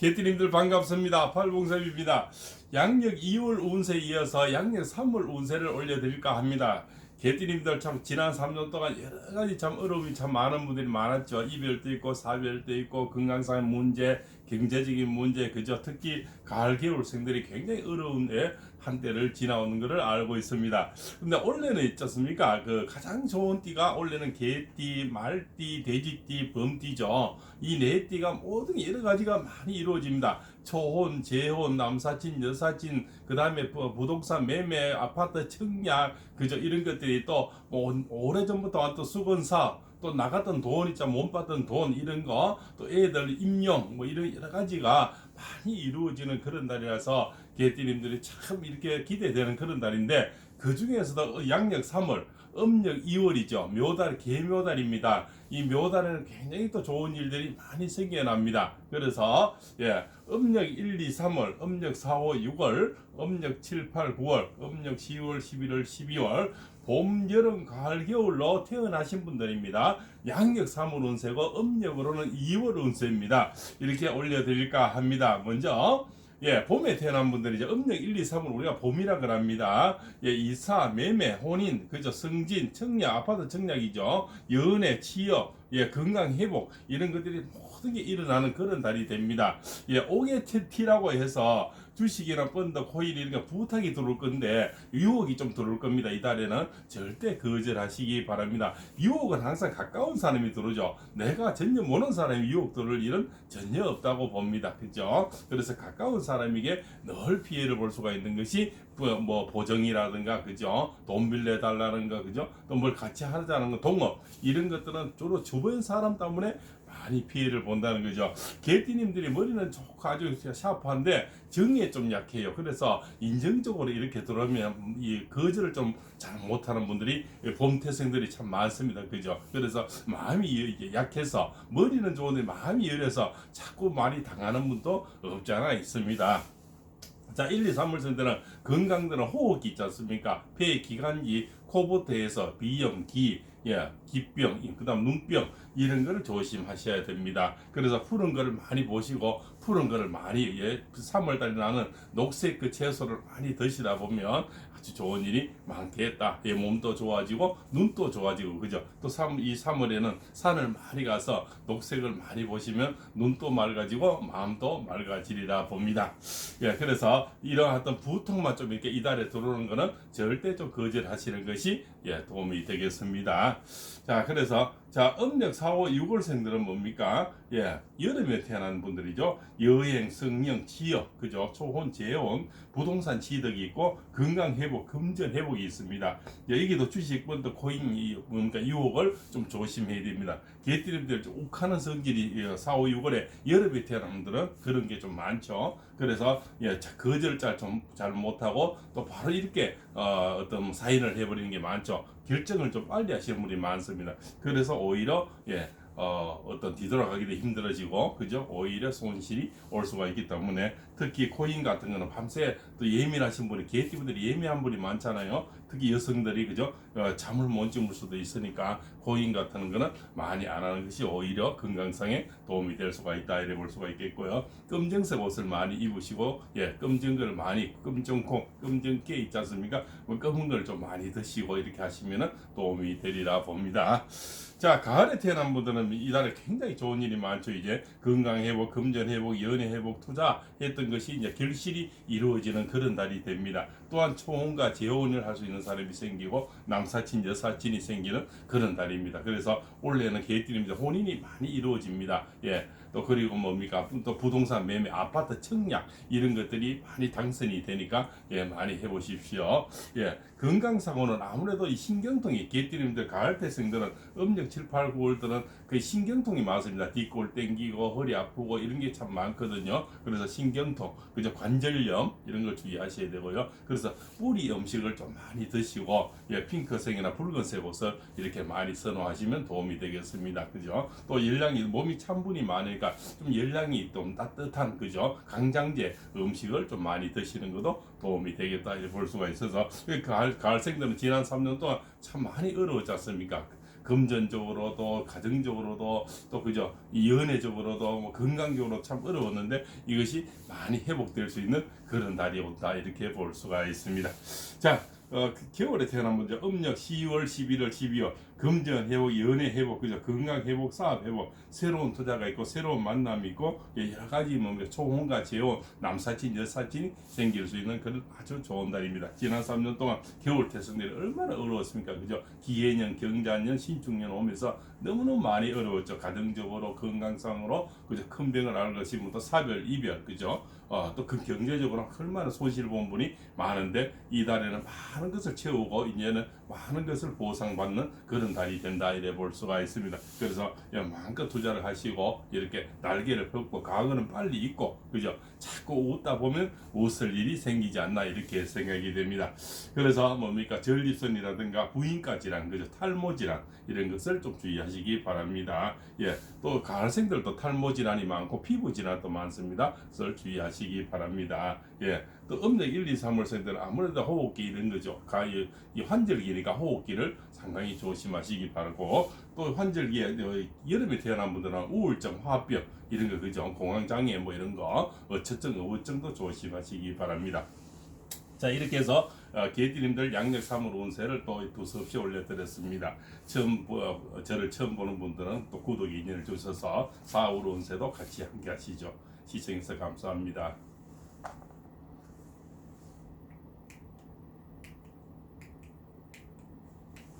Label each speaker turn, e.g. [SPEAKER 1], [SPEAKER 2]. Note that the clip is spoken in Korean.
[SPEAKER 1] 개띠님들 반갑습니다. 팔봉섭입니다. 양력 2월 운세에 이어서 양력 3월 운세를 올려드릴까 합니다. 개띠님들 참 지난 3년 동안 여러 가지 참 어려움이 참 많은 분들이 많았죠. 이별도 있고 사별도 있고 건강상 문제, 경제적인 문제, 그저 특히 가을 겨울생들이 굉장히 어려운 예, 한때를 지나오는 것을 알고 있습니다. 근데 올해는 있지 않습니까? 그 가장 좋은 띠가 올해는 개띠, 말띠, 돼지띠, 범띠죠. 이 네 띠가 모든 여러 가지가 많이 이루어집니다. 초혼, 재혼, 남사친, 여사친, 그 다음에 부동산 매매, 아파트 청약, 그저 이런 것들이 또 뭐 오래 전부터 왔던 수건사, 또 나갔던 돈 있자 못 받던 돈 이런 거. 또 애들 임용 뭐 이런 여러 가지가 많이 이루어지는 그런 달이라서 개띠님들이 참 이렇게 기대되는 그런 달인데 그 중에서도 양력 3월 음력 2월이죠 묘달 개묘달입니다 이 묘달에는 굉장히 또 좋은 일들이 많이 생겨납니다 그래서 예 음력 1, 2, 3월 음력 4, 5, 6월 음력 7, 8, 9월 음력 10월 11월 12월 봄, 여름, 가을, 겨울로 태어나신 분들입니다. 양력 3월 운세고 음력으로는 2월 운세입니다. 이렇게 올려드릴까 합니다. 먼저 예, 봄에 태어난 분들이죠. 음력 1, 2, 3을 우리가 봄이라 그럽니다. 예, 이사, 매매, 혼인, 그죠, 승진, 청약, 아파트 청약이죠. 연애, 취업, 예, 건강 회복 이런 것들이 모든 게 일어나는 그런 달이 됩니다. 예, 오게티라고 해서 주식이나 펀드, 코인 이런 게 부탁이 들어올 건데 유혹이 좀 들어올 겁니다. 이 달에는 절대 거절하시기 바랍니다. 유혹은 항상 가까운 사람이 들어오죠. 내가 전혀 모르는 사람이 유혹 들어올 일은 전혀 없다고 봅니다. 그죠? 그래서 가까운 사람에게 늘 피해를 볼 수가 있는 것이 뭐 보정이라든가 그죠? 돈 빌려 달라는가 그죠? 또 뭘 같이 하자는 거 동업 이런 것들은 주로 주변 사람 때문에 많이 피해를 본다는 거죠. 개띠님들이 머리는 좋고 아주 샤프한데 정에 좀 약해요. 그래서 인정적으로 이렇게 들어오면 이 거절을 좀 잘 못하는 분들이 봄 태생들이 참 많습니다. 그죠? 그래서 마음이 약해서 머리는 좋은데 마음이 열려서 자꾸 말이 당하는 분도 없지 않아 있습니다. 자, 1, 2, 3월 생들은 건강들은 호흡기 있지 않습니까? 폐, 기관지, 코부터 해서 비염, 기, 예, 기병, 그다음 눈병 이런 거를 조심하셔야 됩니다. 그래서 푸른 거를 많이 보시고 푸른 거를 많이 예, 3월 달에 나는 녹색 그 채소를 많이 드시다 보면 아주 좋은 일이 많겠다. 예, 몸도 좋아지고 눈도 좋아지고 그죠? 또 3, 이 3월에는 산을 많이 가서 녹색을 많이 보시면 눈도 맑아지고 마음도 맑아지리라 봅니다. 예, 그래서 이런 어떤 부통만 좀 이렇게 이달에 들어오는 거는 절대 좀 거절하시는 것이 예, 도움이 되겠습니다. 자, 그래서 자, 음력 4, 5, 6월생들은 뭡니까? 예, 여름에 태어난 분들이죠. 여행, 성령, 취업, 그죠? 초혼, 재혼, 부동산 취득이 있고 건강 회복, 금전 회복이 있습니다. 예, 여기도 주식, 번도 코인, 이 뭡니까? 유혹을 좀 조심해야 됩니다. 개띠님들 욱하는 성질이 4, 5, 6월에 여름에 태어난 분들은 그런 게 좀 많죠. 그래서 예, 거절 잘좀잘 못하고 또 바로 이렇게 어, 어떤 사인을 해버리는 게 많죠. 결정을 좀 빨리 하시는 분이 많습니다. 그래서 오히려 예, 어, 어떤 뒤돌아가기도 힘들어지고 그죠? 오히려 손실이 올 수가 있기 때문에 특히 코인 같은 거는 밤새 또 예민하신 분이 개띠분들이 예민한 분이 많잖아요. 특히 여성들이 그죠? 어, 잠을 못 주물 수도 있으니까 코인 같은 거는 많이 안 하는 것이 오히려 건강상에 도움이 될 수가 있다 이래 볼 수가 있겠고요. 검정색 옷을 많이 입으시고 예, 검정 걸 많이 검정콩, 검정깨 있지 않습니까? 뭐 검은 걸 좀 많이 드시고 이렇게 하시면은 도움이 되리라 봅니다. 자, 가을에 태어난 분들은 이달에 굉장히 좋은 일이 많죠. 이제 건강 회복, 금전 회복, 연애 회복, 투자 했던 것이 이제 결실이 이루어지는 그런 달이 됩니다. 또한 초혼과 재혼을 할 수 있는 사람이 생기고 남사친, 여사친이 생기는 그런 달입니다. 그래서 올해는 개띠입니다. 혼인이 많이 이루어집니다. 예. 또 그리고 뭡니까? 또 부동산 매매 아파트 청약 이런 것들이 많이 당선이 되니까 예 많이 해보십시오. 예 건강사고는 아무래도 이 신경통이 개띠님들 가을 태생들은 음력 7, 8, 9월들은 그 신경통이 많습니다. 뒷골 땡기고 허리 아프고 이런 게 참 많거든요. 그래서 신경통 그죠 관절염 이런 걸 주의하셔야 되고요. 그래서 뿌리 음식을 좀 많이 드시고 예 핑크색이나 붉은색 옷을 이렇게 많이 선호하시면 도움이 되겠습니다. 그죠? 또 열량이 몸이 찬 분이 많으니까 그러니까 좀 열량이 좀 따뜻한 그죠 강장제 음식을 좀 많이 드시는 것도 도움이 되겠다 이렇게 볼 수가 있어서 그 가을 가을생들은 지난 3년 동안 참 많이 어려웠지 않습니까? 금전적으로도 가정적으로도 또 그죠 이 연애적으로도 뭐 건강적으로 참 어려웠는데 이것이 많이 회복될 수 있는 그런 달이 온다 이렇게 볼 수가 있습니다. 자. 어, 그 겨울에 태어난 분들 음력 10월, 11월, 12월 금전 회복, 연애 회복, 그죠? 건강 회복, 사업 회복, 새로운 투자가 있고 새로운 만남이 있고 예, 여러 가지 뭐 초혼과 재혼, 남사친, 여사친이 생길 수 있는 그런 아주 좋은 달입니다. 지난 3년 동안 겨울 태생들이 얼마나 어려웠습니까? 그죠? 기해년, 경자년, 신축년 오면서 너무너무 많이 어려웠죠. 가정적으로, 건강상으로, 그죠? 큰 병을 앓은 것이 뭐또 사별, 이별, 그죠? 어, 또 그 경제적으로 얼마나 손실 본 분이 많은데 이 달에는 많은 것을 채우고 이제는 많은 것을 보상받는 그런 달이 된다 이래 볼 수가 있습니다. 그래서 야, 마음껏 투자를 하시고 이렇게 날개를 펴고 과거는 빨리 잊고 그죠? 자꾸 웃다 보면 웃을 일이 생기지 않나 이렇게 생각이 됩니다. 그래서 뭡니까 전립선이라든가 부인과 질환 그죠? 탈모 질환 이런 것을 좀 주의하시기 바랍니다. 예, 또 가을생들도 탈모 질환이 많고 피부 질환도 많습니다. 그래서 주의하시기 바랍니다. 예, 또 음력 1, 2, 3월생들은 아무래도 호흡기 이런 거죠. 가, 이, 이 환절기니까 호흡기를 상당히 조심하 시기 바라고 또 환절기에 어, 여름에 태어난 분들은 우울증, 화병 이런 거 그죠? 공황장애 뭐 이런 거 어처증, 어우증도 조심하시기 바랍니다. 자 이렇게 해서 어, 개띠님들 양력 3월 운세를 또 두서없이 올려드렸습니다. 처음 보- 저를 처음 보는 분들은 또 구독 인연을 주셔서 4월 운세도 같이 함께 하시죠. 시청해서 감사합니다.